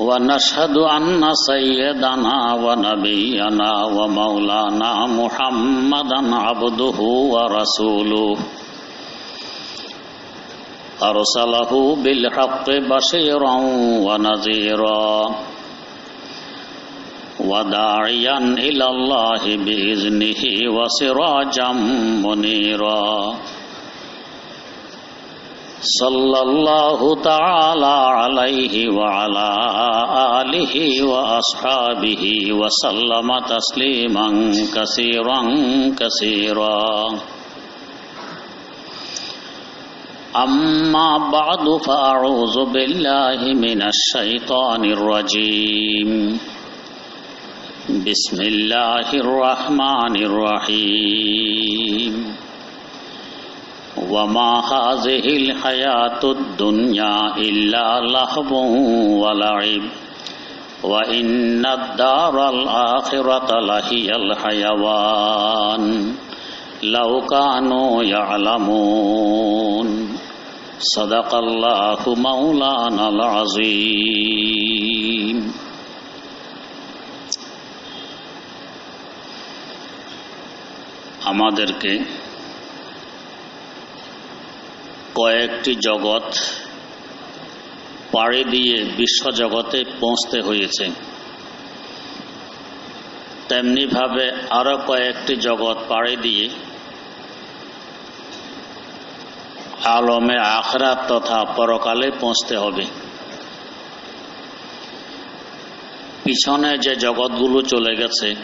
ونشهد أن سيدنا ونبينا ومولانا محمدا عبده ورسوله. أرسله بالحق بشيرا ونذيرا وداعيا إلى الله بإذنه وسراجا منيرا. صلى الله تعالى عليه وعلى آله وأصحابه وسلم تسليما كثيرا كثيرا. أما بعد فأعوذ بالله من الشيطان الرجيم. بسم الله الرحمن الرحيم. وما هذه الحياة الدنيا إلا لهو ولعب وإن الدار الآخرة لهي الحيوان لو كانوا يعلمون صدق الله مولانا العظيم আমাদেরকে কয়েকটি জগৎ পাড়ি দিয়ে বিশ্বজগতে পৌঁছতে হয়েছে। তেমনিভাবে আরও কয়েকটি জগৎ পাড়ি দিয়ে আলমে আখরাত তথা পরকালে পৌঁছতে হবে। পিছনে যে জগৎগুলো চলে গেছে,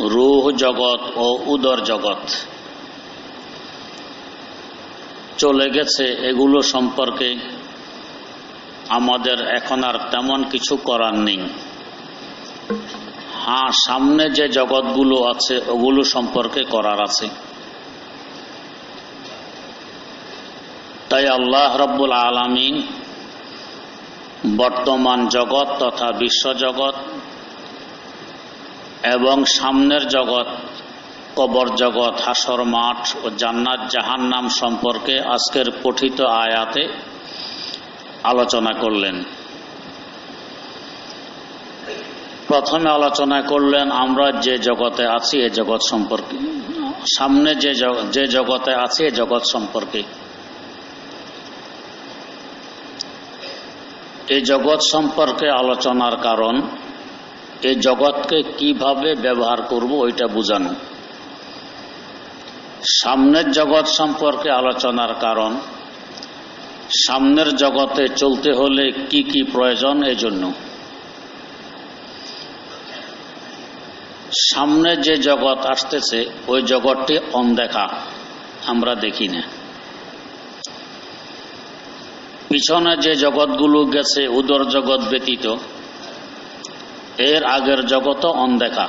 রুহ জগৎ ও উদর জগৎ। চলে গেছে, এগুলো সম্পর্কে আমাদের এখন আর তেমন কিছু করার নেই। হ্যাঁ সামনে যে জগৎগুলো আছে, ওগুলো সম্পর্কে করার আছে। তাই আল্লাহ রব্বুল আলমিন বর্তমান জগৎ তথা বিশ্বজগৎ এবং সামনের জগৎ কবর জগৎ, হাসর মাঠ ও জান্নাত জাহান্নাম সম্পর্কে আজকের পঠিত আয়াতে আলোচনা করলেন। প্রথমে আলোচনা করলেন, আমরা যে জগতে আছি, এ জগৎ সম্পর্কে। সামনে যে যে জগতে আছি, এ জগৎ সম্পর্কে। এই জগৎ সম্পর্কে আলোচনার কারণ এই জগৎকে কীভাবে ব্যবহার করব, ওইটা বোঝানো। সামনের জগৎ সম্পর্কে আলোচনার কারণ, সামনের জগতে চলতে হলে কি কি প্রয়োজন এজন্য। সামনে যে জগৎ আসতেছে, ওই জগৎটি অনদেখা আমরা দেখি না। পিছনে যে জগৎগুলো গেছে, উদর জগৎ ব্যতীত, এর আগের জগৎ অনদেখা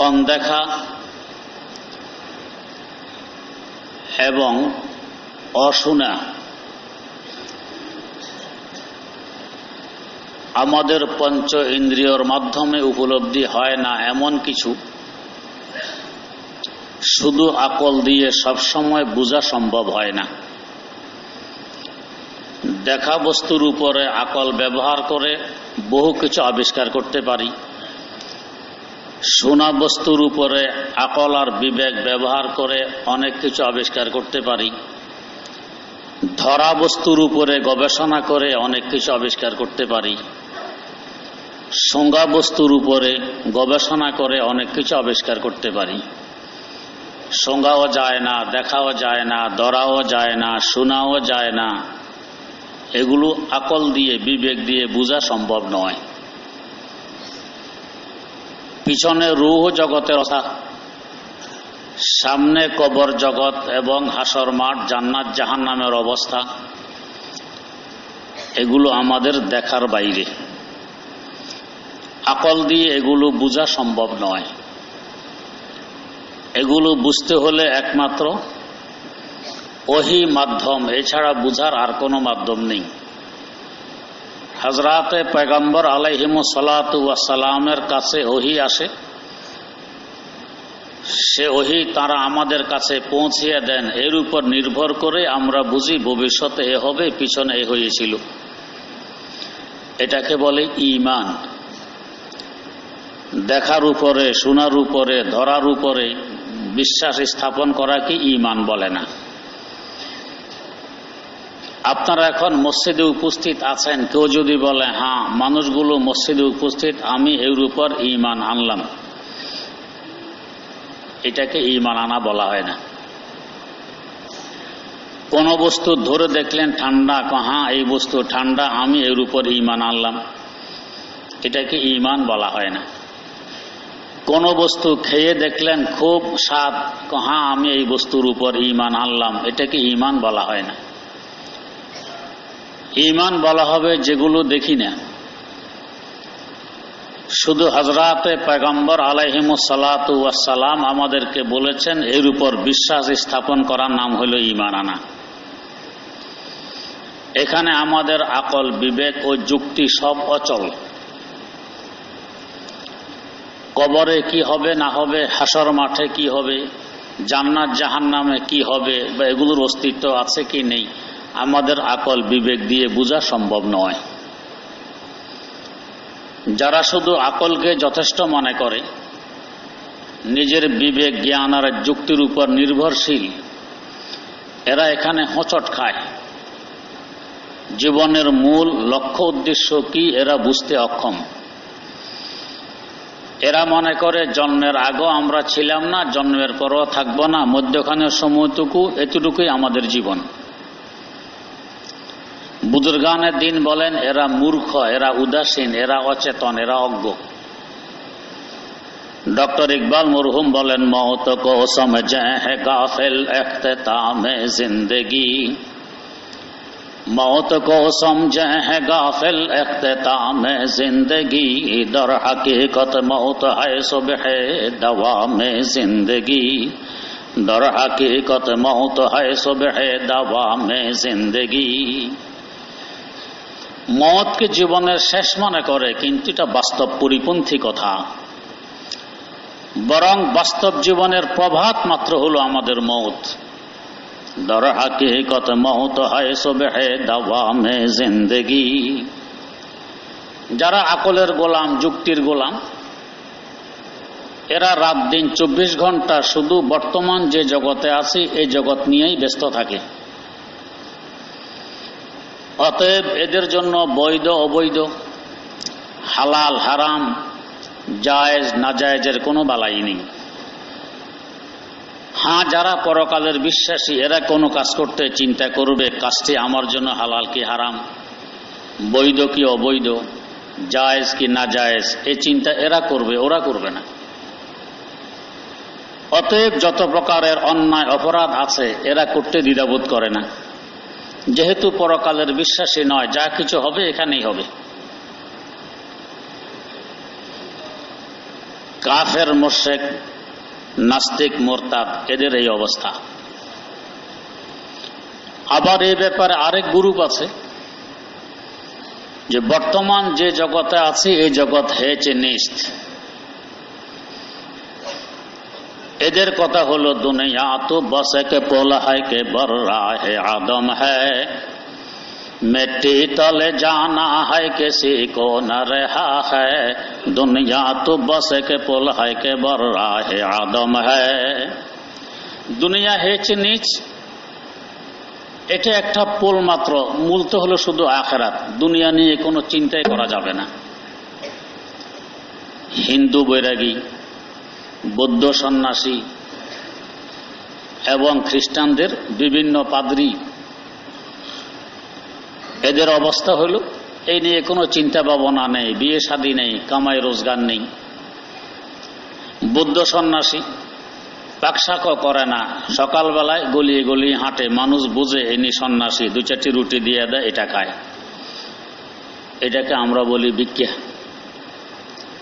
অনদেখা এবং অশুনা। আমাদের পঞ্চ ইন্দ্রিয়র মাধ্যমে উপলব্ধি হয় না এমন কিছু। শুধু আকল দিয়ে সবসময় বোঝা সম্ভব হয় না। দেখা বস্তুর উপরে আকল ব্যবহার করে বহু কিছু আবিষ্কার করতে পারি। শোনা বস্তুর উপরে আকল আর বিবেক ব্যবহার করে অনেক কিছু আবিষ্কার করতে পারি। ধরা বস্তুর উপরে গবেষণা করে অনেক কিছু আবিষ্কার করতে পারি। সংজ্ঞা বস্তুর উপরে গবেষণা করে অনেক কিছু আবিষ্কার করতে পারি। সংজ্ঞাও যায় না, দেখাও যায় না, ধরাও যায় না, শোনাও যায় না। এগুলো আকল দিয়ে, বিবেক দিয়ে বোঝা সম্ভব নয়। পিছনে রুহ জগতের কথা সামনে কবর জগৎ এবং হাসর মাঠ জান্নাত জাহান নামের অবস্থা। এগুলো আমাদের দেখার বাইরে। আকল দিয়ে এগুলো বোঝা সম্ভব নয়। এগুলো বুঝতে হলে একমাত্র ওহি মাধ্যম, এছাড়া বুঝার আর কোনো মাধ্যম নেই। হজরাতে পেগম্বর আলাইহিম সালামের কাছে ওহি আসে। সে ওহি তারা আমাদের কাছে পৌঁছিয়ে দেন। এর উপর নির্ভর করে আমরা বুঝি ভবিষ্যতে এ হবে, পিছনে এ হয়েছিল। এটাকে বলে ইমান দেখার উপরে, শোনার উপরে, ধরার উপরে বিশ্বাস স্থাপন করা কি ইমান বলে না। আপনারা এখন মসজিদে উপস্থিত আছেন, কেউ যদি বলে হ্যাঁ মানুষগুলো মসজিদে উপস্থিত, আমি এর উপর ইমান আনলাম। এটাকে ইমান আনা বলা হয় না। কোন বস্তু ধরে দেখলেন ঠান্ডা হ্যাঁ এই বস্তু ঠান্ডা, আমি এর উপর ইমান আনলাম। এটাকে ইমান বলা হয় না। কোন বস্তু খেয়ে দেখলেন খুব স্বাদ হ্যাঁ আমি এই বস্তুর উপর ইমান আনলাম। এটাকে ইমান বলা হয় না। ইমান বলা হবে যেগুলো দেখি না। শুধু হজরাতে পেগম্বর আলাইহিমসালাম আমাদেরকে বলেছেন, এর উপর বিশ্বাস স্থাপন করার নাম হলো ইমান আনা। এখানে আমাদের আকল, বিবেক ও যুক্তি সব অচল। কবরে কি হবে, না হবে, হাসর মাঠে কি হবে, জান্নাত জাহান নামে কি হবে, বা এগুলোর অস্তিত্ব আছে কি নেই আমাদের আকল বিবেক দিয়ে বোঝা সম্ভব নয়। যারা শুধু আকলকে যথেষ্ট মনে করে, নিজের বিবেক, জ্ঞান আর যুক্তির উপর নির্ভরশীল, এরা এখানে হোঁচট খায়। জীবনের মূল লক্ষ্য উদ্দেশ্য কি এরা বুঝতে অক্ষম। এরা মনে করে, জন্মের আগেও আমরা ছিলাম না, জন্মের পরও থাকব না মধ্যখানের সময়টুকু, এতটুকুই আমাদের জীবন। বুজুর্গানের দিন বলেন এরা মূর্খ এরা উদাসীন এরা অচেতন এরা অজ্ঞ ডক্টর ইকবাল মরহুম বলেন মহত কো সমঝে হে গাফেল এখতামে জিন্দগি मौत को समझे है गाफिल अख्ताम जिंदगी दर हकीकत मौत है सुबह दवा में जिंदगी दर हकीकत मौत है सुबह दवा में जिंदगी মতকে জীবনের শেষ মনে করে, কিন্তু এটা বাস্তব পরিপন্থী কথা। বরং বাস্তব জীবনের প্রভাত মাত্র হলো আমাদের মত। দর হাকিকত মহত হয় সুবহে দাওয়ামে জিন্দগি। যারা আকলের গোলাম, যুক্তির গোলাম, এরা রাত দিন চব্বিশ ঘণ্টা শুধু বর্তমান যে জগতে আছে, এই জগৎ নিয়েই ব্যস্ত থাকে। অতএব এদের জন্য বৈধ, অবৈধ, হালাল, হারাম, জায়েজ, নাজায়েজের কোনো বালাই নেই। হ্যাঁ যারা পরকালের বিশ্বাসী, এরা কোনো কাজ করতে চিন্তা করবে, কাজটি আমার জন্য হালাল কি হারাম? বৈধ কি অবৈধ? জায়েজ কি না জায়েজ এই চিন্তা এরা করবে, ওরা করবে না। অতএব যত প্রকারের অন্যায়, অপরাধ আছে, এরা করতে দ্বিধাবোধ করে না। যেহেতু পরকালের বিশ্বাসী নয়, যা কিছু হবে এখানেই হবে। কাফের, মোশেক, নাস্তিক, মোরতাদ, এদের এই অবস্থা। আবার এই ব্যাপারে আরেক গ্রুপ আছে, যে বর্তমান যে জগতে আছে, এই জগৎ হয়েছে নিস্ত। এদের কথা হলো দুনিয়া তো বস কে পোলা হয় কে বর হে আদম হ্যায় मिट्टी तले जाना है किसी को न रहा है दुनिया तो बस के पुल है के बर है आदम है দুনিয়া হেছে নিচ এটা একটা পোল মাত্র মূল তো হলো শুধু আখেরাত দুনিয়া নিয়ে কোনো চিন্তাই করা যাবে না হিন্দু বৈরাগী বৌদ্ধ সন্ন্যাসী এবং খ্রিস্টানদের বিভিন্ন পাদ্রী। এদের অবস্থা হলো, এই নিয়ে কোনো চিন্তা ভাবনা নেই, বিয়ে শাদী নেই, কামাই রোজগার নেই। বুদ্ধ সন্ন্যাসী পাকশাক করে না, সকালবেলায় গলিয়ে গলিয়ে হাঁটে, মানুষ বুঝে এনি সন্ন্যাসী, দু চারটি রুটি দিয়ে দেয়, এটা খায়। এটাকে আমরা বলি বিজ্ঞা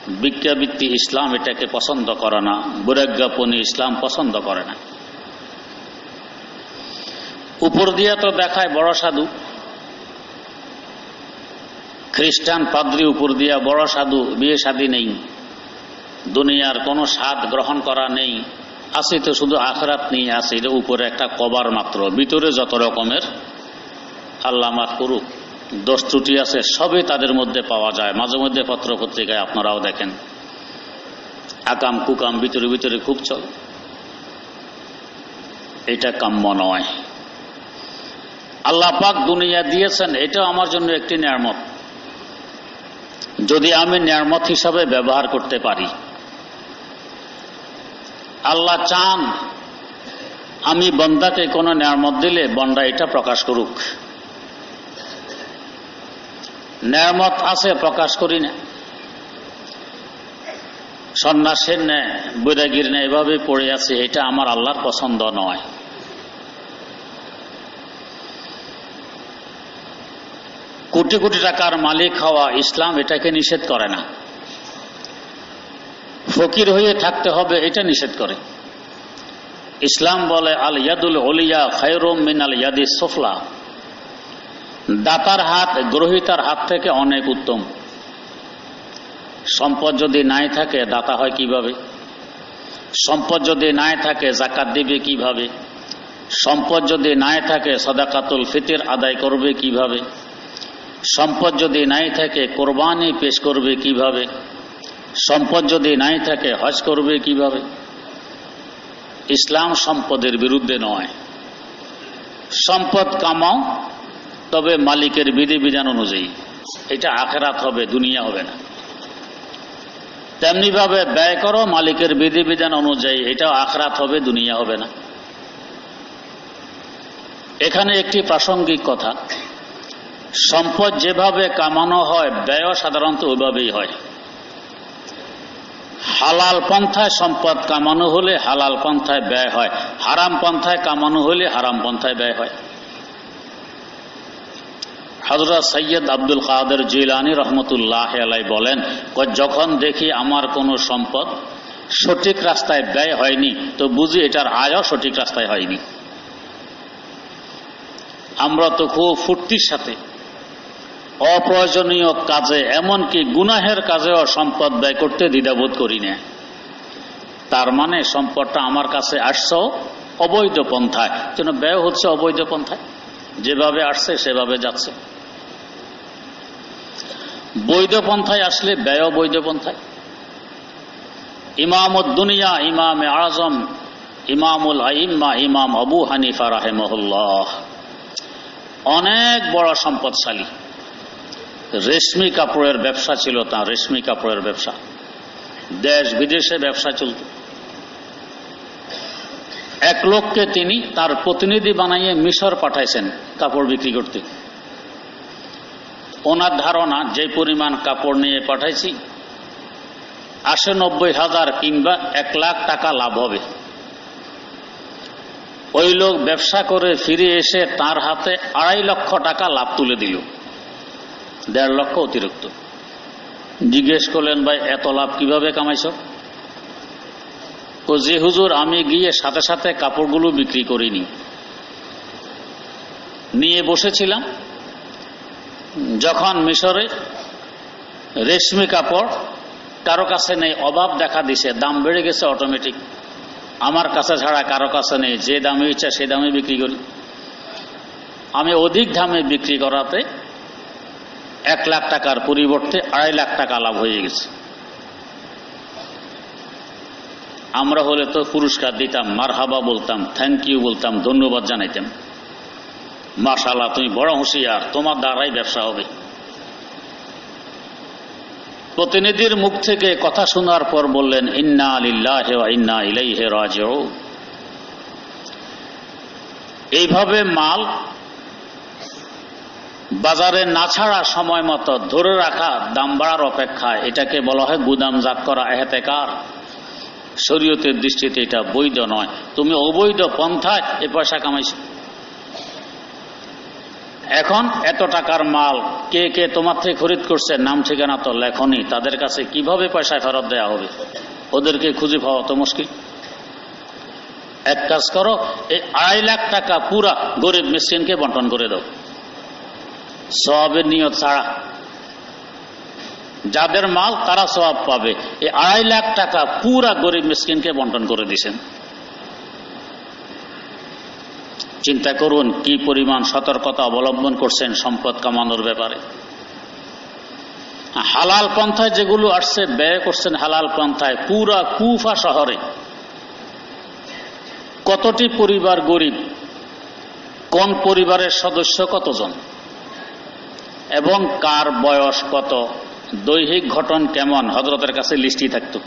বিজ্ঞাবৃত্তি ইসলাম এটাকে পছন্দ করে না বৈরাগ্যাপনী ইসলাম পছন্দ করে না। উপর দিয়া তো দেখায় বড় সাধু। খ্রিস্টান পাদ্রি উপর দিয়া বড় সাধু, বিয়ে শাদী নেই। দুনিয়ার কোনো স্বাদ গ্রহণ করা নেই। আছে তো শুধু আখরাত নিয়ে আছে এটা উপরে একটা কবার মাত্র, ভিতরে যত রকমের আল্লাহ মাফ করুক। দোষ ত্রুটি আছে, সবই তাদের মধ্যে পাওয়া যায়। মাঝে মধ্যে পত্র পত্রিকায় আপনারাও দেখেন। আকাম কুকাম ভিতরে ভিতরে খুব চল। এটা কাম্য নয়। আল্লাহ পাক দুনিয়া দিয়েছেন এটা আমার জন্য একটি নিয়ামত। যদি আমি নিয়ামত হিসাবে ব্যবহার করতে পারি, আল্লাহ চান আমি বন্দাকে কোনো নিয়ামত দিলে বন্দা এটা প্রকাশ করুক। নিয়ামত আছে, প্রকাশ করি না। সন্ন্যাসের ন্যায়, বৈরাগীর ন্যায় এভাবে পড়ে আছে, এটা আমার আল্লাহর পছন্দ নয়। কোটি কোটি টাকার মালিক হওয়া ইসলাম এটাকে নিষেধ করে না। ফকির হয়ে থাকতে হবে, এটা নিষেধ করে। ইসলাম বলে আল ইয়াদুল হলিয়া খায়রুম মিন আল ইয়াদি সোফলা। দাতার হাত, গ্রহিতার হাত থেকে অনেক উত্তম। সম্পদ যদি নাই থাকে, দাতা হয় কীভাবে? সম্পদ যদি নাই থাকে, জাকাত দিবে কীভাবে? সম্পদ যদি নাই থাকে, সদাকাতুল ফিতির আদায় করবে কীভাবে? সম্পদ যদি নাই থাকে, কোরবানি পেশ করবে কীভাবে? সম্পদ যদি নাই থাকে, হজ করবে কীভাবে? ইসলাম সম্পদের বিরুদ্ধে নয়। সম্পদ কামাও তবে মালিকের বিধিবিধান অনুযায়ী। এটা আখেরাত হবে, দুনিয়া হবে না। তেমনিভাবে ব্যয় করো, মালিকের বিধিবিধান অনুযায়ী এটাও আখরাত হবে, দুনিয়া হবে না। এখানে একটি প্রাসঙ্গিক কথা। সম্পদ যেভাবে কামানো হয় ব্যয় সাধারণত ওইভাবেই হয়। হালাল পন্থায় সম্পদ কামানো হলে হালাল পন্থায় ব্যয় হয়। হারাম পন্থায় কামানো হলে হারাম পন্থায় ব্যয় হয়। হজরত সৈয়দ আব্দুল কাদের জিলানি রহমতুল্লাহ আলাই বলেন যখন দেখি আমার কোনো সম্পদ সঠিক রাস্তায় ব্যয় হয়নি, তো বুঝি এটার আয়ও সঠিক রাস্তায় হয়নি। আমরা তো খুব ফুর্তির সাথে, অপ্রয়োজনীয় কাজে, এমনকি গুনাহের কাজেও সম্পদ ব্যয় করতে দ্বিধাবোধ করি না। তার মানে সম্পদটা আমার কাছে আসছ অবৈধ পন্থায়। যেন ব্যয় হচ্ছে অবৈধ পন্থায়? যেভাবে আসছে, সেভাবে যাচ্ছে। বৈধ পন্থায় আসলে ব্যয় বৈধ পন্থায়। ইমাম দুনিয়া, ইমাম আজম, ইমামুল আইম্মা, ইমাম আবু হানিফা রাহেমহল্লাহ। অনেক বড় সম্পদশালী। রেশমি কাপড়ের ব্যবসা ছিল তার, রেশমি কাপড়ের ব্যবসা। দেশ বিদেশে ব্যবসা চলত। এক লোককে তিনি তার প্রতিনিধি বানাইয়ে মিশর পাঠাইছেন কাপড় বিক্রি করতে। ওনার ধারণা, যে পরিমাণ কাপড় নিয়ে পাঠাইছি, আশি নব্বই হাজার কিংবা এক লাখ টাকা লাভ হবে। ওই লোক ব্যবসা করে ফিরে এসে তার হাতে আড়াই লক্ষ টাকা লাভ তুলে দিল। দেড় লক্ষ অতিরিক্ত। জিজ্ঞেস করলেন, ভাই, এত লাভ কীভাবে কামাইছ? তো যে, হুজুর, আমি গিয়ে সাথে সাথে কাপড়গুলো বিক্রি করিনি। নিয়ে বসেছিলাম। যখন মিশরে রেশমি কাপড়, কারও কাছে নেই, অভাব দেখা দিছে, দাম বেড়ে গেছে অটোমেটিক আমার কাছে ছাড়া কারও কাছে নেই, যে দামে ইচ্ছা সে দামে বিক্রি করি। আমি অধিক দামে বিক্রি করাতে এক লাখ টাকার পরিবর্তে আড়াই লাখ টাকা লাভ হয়ে গেছে। আমরা হলে তো পুরস্কার দিতাম, মারহাবা বলতাম থ্যাংক ইউ বলতাম, ধন্যবাদ জানাইতাম। মাশাল্লাহ তুমি বড় হুঁশিয়ার, তোমার দ্বারাই ব্যবসা হবে। প্রতিনিধির মুখ থেকে কথা শোনার পর বললেন, ইন্না আলিল্লাহ ইন্না ইলাই হে রাজ এইভাবে মাল বাজারে না ছাড়া সময় মতো ধরে রাখা, দাম বাড়ার অপেক্ষায় এটাকে বলা হয় গুদাম গুদামজাত করা এহেতেকার। শরীয়তের দৃষ্টিতে এটা বৈধ নয়। তুমি অবৈধ পন্থায় এ পয়সা কামাইছো। এখন এত টাকার মাল কে কে তোমার থেকে খরিদ করছে, নাম ঠিকানা তো লেখনি, তাদের কাছে কীভাবে পয়সা ফেরত দেওয়া হবে? ওদেরকে খুঁজে পাওয়া তো মুশকিল। এক কাজ করো, এই আড়াই লাখ টাকা পুরা গরিব মিসকিনকে বন্টন করে দাও। সবের নিয়ত ছাড়া। যাদের মাল তারা সব পাবে। এই আড়াই লাখ টাকা পুরা গরিব মিসকিনকে বন্টন করে দিছেন চিন্তা করুন, কি পরিমাণ সতর্কতা অবলম্বন করছেন সম্পদ কামানোর ব্যাপারে। হালাল পন্থায় যেগুলো আসছে, ব্যয় করছেন হালাল পন্থায়, পুরা কুফা শহরে। কতটি পরিবার গরিব, কোন পরিবারের সদস্য কতজন, এবং কার বয়স কত, দৈহিক ঘটন কেমন হজরতের কাছে লিস্টি থাকত।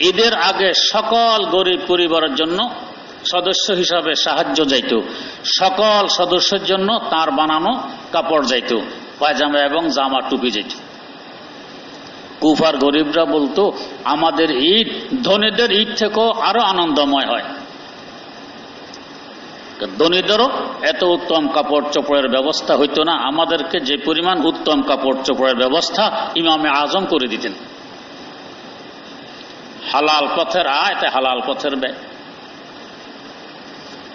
ঈদের আগে সকল গরিব পরিবারের জন্য সদস্য হিসাবে সাহায্য যাইত। সকল সদস্যের জন্য তার বানানো কাপড় যাইত, পায়জামা এবং জামা টুপি যেত কুফার গরিবরা বলতো, আমাদের ঈদ, ধনীদের ঈদ থেকেও আরও আনন্দময় হয়। ধনীদেরও এত উত্তম কাপড় চোপড়ের ব্যবস্থা হইতো না। আমাদেরকে যে পরিমাণ উত্তম কাপড় চোপড়ের ব্যবস্থা ইমামে আজম করে দিতেন। হালাল পথের আয় হালাল পথের ব্যয়।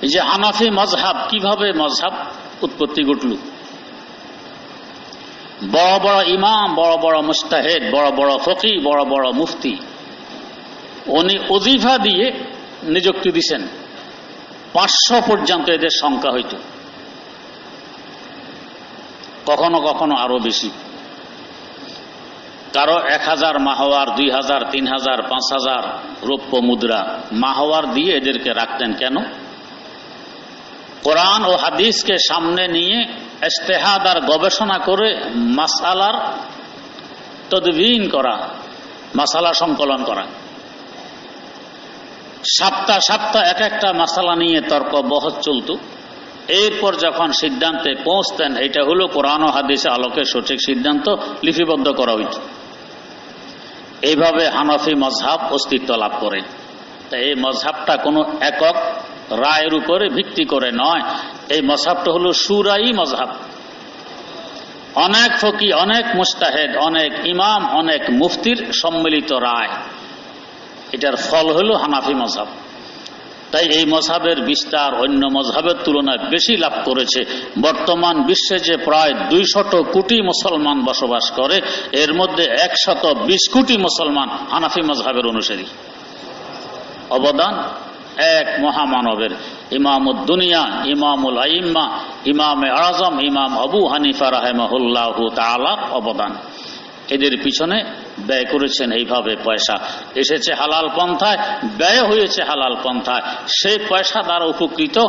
যে হানাফি মজহাব, কীভাবে মজহাব উৎপত্তি ঘটল? বড় বড় ইমাম, বড় বড় মুস্তাহেদ, বড় বড় ফকি, বড় বড় মুফতি, উনি অজিফা দিয়ে নিযুক্তি দিছেন। পাঁচশো পর্যন্ত এদের সংখ্যা হইত। কখনো কখনো আরও বেশি। কারও এক হাজার মাহওয়ার, দুই হাজার, তিন হাজার, পাঁচ হাজার রৌপ্য মুদ্রা মাহওয়ার দিয়ে এদেরকে রাখতেন কেন? কোরআন ও হাদিসকে সামনে নিয়ে ইস্তেহাদ আর গবেষণা করে মাসালার তদবিন করা, মাসালা সংকলন করা। সাতটা সাতটা এক একটা মাসালা নিয়ে তর্ক বহৎ চলত। এরপর যখন সিদ্ধান্তে পৌঁছতেন, এটা হলো কোরআন ও হাদিসে আলোকে সঠিক সিদ্ধান্ত লিপিবদ্ধ করা হইত। এইভাবে হানফি মজহাব অস্তিত্ব লাভ করে। তাই এই মজহাবটা কোনো একক রায়ের উপরে ভিত্তি করে নয়। এই মজহাবটা হলো সুরাই মজহাব। অনেক ফকি, অনেক মুস্তাহেদ, অনেক ইমাম, অনেক মুফতির সম্মিলিত রায়। এটার ফল হলো হানাফি মজহাব। তাই এই মজাবের বিস্তার অন্য মজহাবের তুলনায় বেশি লাভ করেছে। বর্তমান বিশ্বে যে প্রায় দুইশত কোটি মুসলমান বসবাস করে, এর মধ্যে একশত বিশ কোটি মুসলমান হানাফি মজহাবের অনুসারী। অবদান এক মহামানবের। ইমামুদ দুনিয়া ইমামুল আইম্মা, ইমামে আজম, ইমাম আবু হানিফা রাহেমাহুল্লাহ তালার অবদান। এদের পিছনে ব্যয় করেছেন এইভাবে পয়সা। এসেছে হালাল পন্থায়, ব্যয় হয়েছে হালাল পন্থায়। সেই পয়সা দ্বারা উপকৃত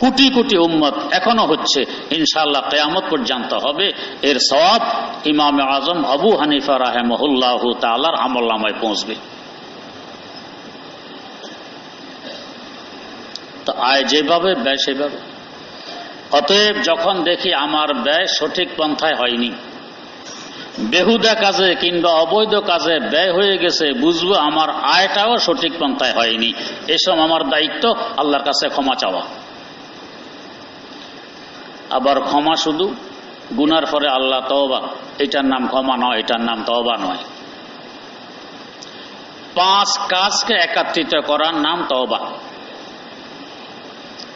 কোটি কোটি উম্মত এখনও হচ্ছে। ইনশাল্লাহ কেয়ামত পর্যন্ত হবে। এর সব ইমামে আজম আবু হানিফা রাহেমহুল্লাহ তালার আমল্লামায় পৌঁছবে। তো আয় যেভাবে ব্যয়, সেভাবে। অতএব যখন দেখি আমার ব্যয় সঠিক পন্থায় হয়নি, বেহুদা কাজে কিংবা অবৈধ কাজে ব্যয় হয়ে গেছে, বুঝব আমার আয়টাও সঠিক পন্থায় হয়নি। এসব আমার দায়িত্ব, আল্লাহর কাছে ক্ষমা চাওয়া। আবার ক্ষমা শুধু, গুনার পরে আল্লাহ তওবা, এটার নাম ক্ষমা নয়, এটার নাম তওবা নয়। পাঁচ কাজকে একাত্রিত করার নাম তওবা।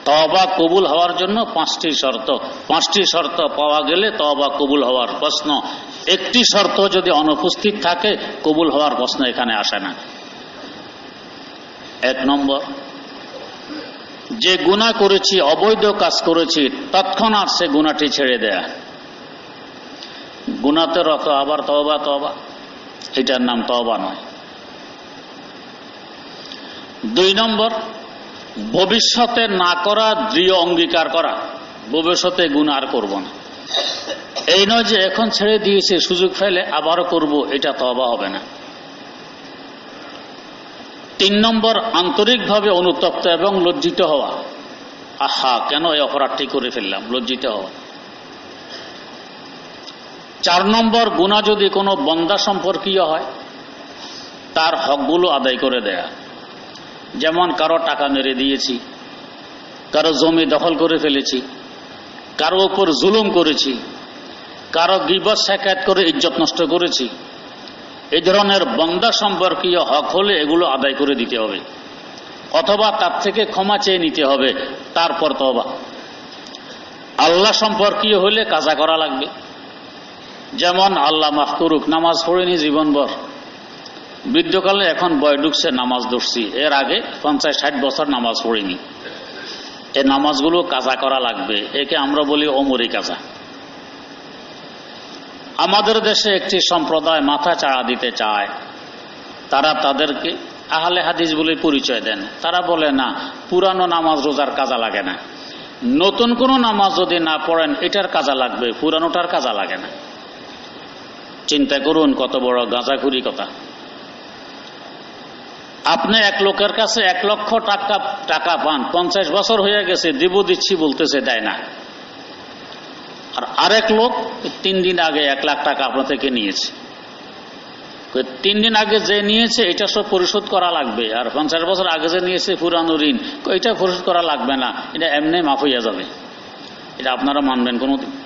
তবা কবুল হওয়ার জন্য পাঁচটি শর্ত। পাঁচটি শর্ত পাওয়া গেলে তবা কবুল হওয়ার প্রশ্ন। একটি শর্ত যদি অনুপস্থিত থাকে, কবুল হওয়ার প্রশ্ন এখানে আসে না। এক নম্বর, যে গুণা করেছি, অবৈধ কাজ করেছি, তৎক্ষণাৎ সে গুণাটি ছেড়ে দেয়া। গুণাতে রত আবার তবা তবা এটার নাম তবা নয়। দুই নম্বর ভবিষ্যতে না করা, দৃঢ় অঙ্গীকার করা, ভবিষ্যতে গুণ আর করব না। এই নয় যে এখন ছেড়ে দিয়েছে, সুযোগ ফেলে আবারও করব, এটা তবা হবে না। তিন নম্বর, আন্তরিকভাবে অনুতপ্ত এবং লজ্জিত হওয়া। আহা, কেন এই অপরাধটি করে ফেললাম? লজ্জিত হওয়া। চার নম্বর গুণা যদি কোনো বন্দা সম্পর্কীয় হয়, তার হকগুলো আদায় করে দেয়া। যেমন কারও টাকা মেরে দিয়েছি, কারও জমি দখল করে ফেলেছি, কারও উপর জুলুম করেছি, কারও গিবত শেখায়ত করে ইজ্জত নষ্ট করেছি, এই ধরনের বন্দা সম্পর্কীয় হক হলে এগুলো আদায় করে দিতে হবে। অথবা তার থেকে ক্ষমা চেয়ে নিতে হবে, তারপর তবা আল্লাহ সম্পর্কীয় হলে কাজা করা লাগবে। যেমন, আল্লাহ মাফ করুক, নামাজ পড়েনি জীবনভর। বৃদ্ধকালে এখন বয় ঢুকছে, নামাজ ধরছি। এর আগে পঞ্চাশ ষাট বছর নামাজ পড়িনি। এই নামাজগুলো কাজা করা লাগবে। একে আমরা বলি অমরি কাজা। আমাদের দেশে একটি সম্প্রদায় মাথা চাড়া দিতে চায়। তারা তাদেরকে আহলে হাদিস বলে পরিচয় দেন। তারা বলে, না, পুরানো নামাজ রোজার কাজা লাগে না। নতুন কোনো নামাজ যদি না পড়েন, এটার কাজা লাগবে, পুরানোটার কাজা লাগে না। চিন্তা করুন, কত বড় গাঁজাখুরি কথা। আপনি এক লোকের কাছে এক লক্ষ টাকা টাকা পান, পঞ্চাশ বছর হয়ে গেছে, দিব দিচ্ছি বলতেছে, দেয় না। আর আরেক লোক তিন দিন আগে এক লাখ টাকা আপনার থেকে নিয়েছে। তিন দিন আগে যে নিয়েছে, এটা সব পরিশোধ করা লাগবে। আর পঞ্চাশ বছর আগে যে নিয়েছে, পুরানো ঋণ এটা পরিশোধ করা লাগবে না। এটা এমনি মাফ হইয়া যাবে। এটা আপনারা মানবেন কোনো কোনোদিন।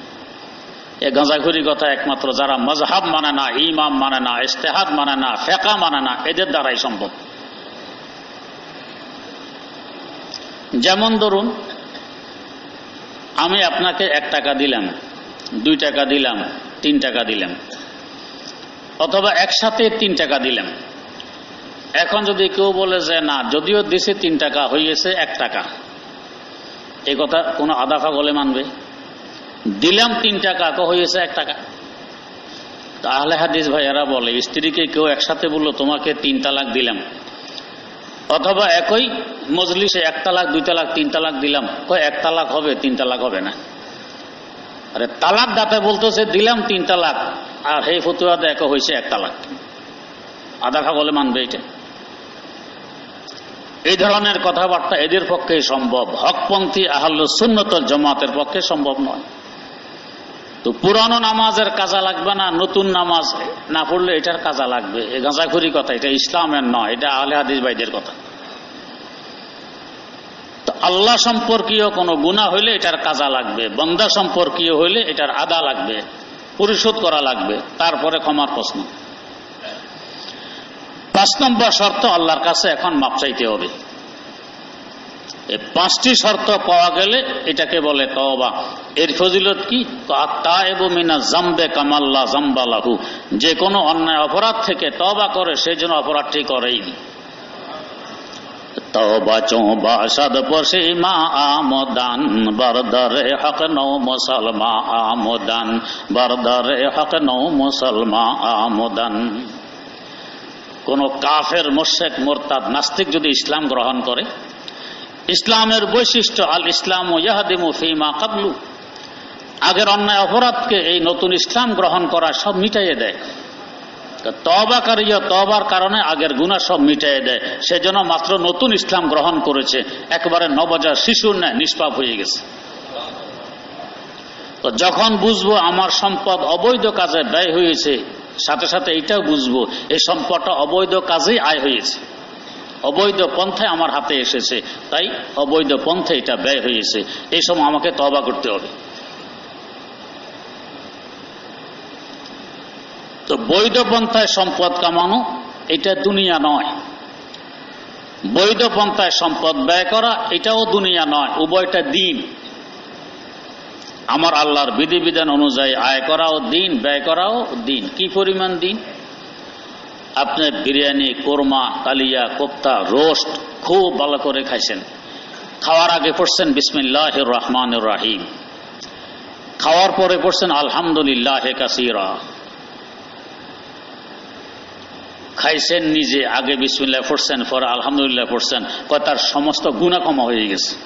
এ গাঁজাখুরি কথা একমাত্র যারা মজহাব মানে না, ইমাম মানে না ইস্তেহাদ মানে না ফেকা মানে না, এদের দ্বারাই সম্ভব। যেমন ধরুন, আমি আপনাকে এক টাকা দিলাম, দুই টাকা দিলাম, তিন টাকা দিলাম, অথবা একসাথে তিন টাকা দিলাম। এখন যদি কেউ বলে যে, না, যদিও দেশে তিন টাকা, হইয়েছে এক টাকা। এ কথা কোনো আদাফা বলে মানবে। দিলাম তিন টাকা ক হয়েছে এক টাকা। তাহলে হাদিস ভাইয়ারা বলে, স্ত্রীকে কেউ একসাথে বলল, তোমাকে তিন তালাক দিলাম। অথবা একই মজলিসে এক তালাক, দুই তালাক, তিন তালাক দিলাম। কয়, এক তালাক হবে, তিন তালাক হবে না। আরে তালাক দাতা বলতেছে, দিলাম তিন তালাক, আর হে ফতুয়া দেখা হয়েছে এক তালাক। আদাখা বলে মানবে এটা। এই ধরনের কথাবার্তা এদের পক্ষে সম্ভব। হকপন্থী আহল্ল সুন্নত জমাতের পক্ষে সম্ভব নয়। তো পুরানো নামাজের কাজা লাগবে না, নতুন নামাজ? না পড়লে এটার কাজা লাগবে। এ গাঁজাখুরি কথা, এটা ইসলামের নয়, এটা আহলে হাদিস ভাইদের কথা। তো আল্লাহ সম্পর্কীয় কোনো গুণা হইলে এটার কাজা লাগবে, বন্দা সম্পর্কীয় হইলে এটার আদা লাগবে, পরিশোধ করা লাগবে, তারপরে ক্ষমার প্রশ্ন। পাঁচ নম্বর শর্ত, আল্লাহর কাছে এখন মাপ চাইতে হবে। পাঁচটি শর্ত পাওয়া গেলে এটাকে বলে তবা এর ফজিলত কি? তা এবং মিনা জাম্বে কামাল্লা জাম্বালাহু। যে কোনো অন্যায় অপরাধ থেকে তবা করে সেই জন্য অপরাধটি করেইনি তবা চৌবা সদ পশে মা আমদান, বরদরে হক নৌ মুসলমা আমদান, বরদরে হক নৌ মুসলমা আমদান। কোন কাফের মোশেক মোরতাদ, নাস্তিক যদি ইসলাম গ্রহণ করে ইসলামের বৈশিষ্ট্য, আল ইসলাম ও ইয়াহাদিমু ফিমা কাবলু। আগের অন্যায় অপরাধকে এই নতুন ইসলাম গ্রহণ করা সব মিটাইয়ে দেয়। তবাকারী তবার কারণে আগের গুণা সব মিটাইয়ে দেয়। সেজন্য মাত্র নতুন ইসলাম গ্রহণ করেছে। একেবারে নবজার শিশুর ন্যায় নিষ্পাপ হয়ে গেছে। তো যখন বুঝব আমার সম্পদ অবৈধ কাজে ব্যয় হয়েছে, সাথে সাথে এইটাও বুঝব, এই সম্পদটা অবৈধ কাজেই আয় হয়েছে। অবৈধ পন্থায় আমার হাতে এসেছে। তাই অবৈধ পন্থে এটা ব্যয় হয়েছে। এই সময় আমাকে তবা করতে হবে। তো বৈধ পন্থায় সম্পদ কামানো, এটা দুনিয়া নয়। বৈধ পন্থায় সম্পদ ব্যয় করা, এটাও দুনিয়া নয়। উভয়টা দিন। আমার আল্লাহর বিধিবিধান অনুযায়ী আয় করাও দিন, ব্যয় করাও দিন। কি পরিমাণ দিন? আপনি বিরিয়ানি, কোরমা, কালিয়া, কোপ্তা, রোস্ট খুব ভালো করে খাইছেন। খাওয়ার আগে পড়ছেন বিসমিল্লাহ রহমান রাহিম। খাওয়ার পরে পড়ছেন আলহামদুলিল্লাহ কাসিরা। খাইছেন নিজে, আগে বিসমিল্লাহ পড়ছেন, পরে আলহামদুলিল্লাহ পড়ছেন। তার সমস্ত গুণা ক্ষমা হয়ে গেছে।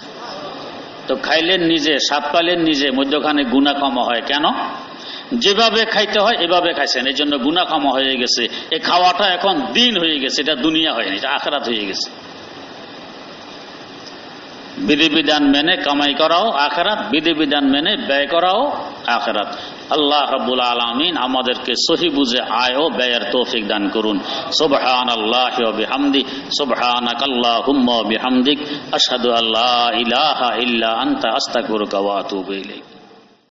তো খাইলেন নিজে সাপ পাইলেন নিজে, মধ্যখানে গুণা ক্ষমা হয়। কেন? যেভাবে খাইতে হয়, এভাবে খাইছেন। এই জন্য গুণা ক্ষমা হয়ে গেছে। এই খাওয়াটা এখন দিন হয়ে গেছে, এটা দুনিয়া হয়নি, এটা আখরাত হয়ে গেছে। বিধিবিধান মেনে কামাই করাও আখেরাত, বিধিবিধান মেনে ব্যয় করাও আখেরাত। আল্লাহ রাবুল আলমিন আমাদেরকে সহি বুঝে আয় ও ব্যয়ের তৌফিক দান করুন। সুবহান আল্লাহ বিহামদি সুবহানাক আল্লাহুম্মা বিহামদিক, আশহাদু আল্লা ইলাহা ইল্লা আনতা, আস্তাগফিরুকা ওয়া আতুবু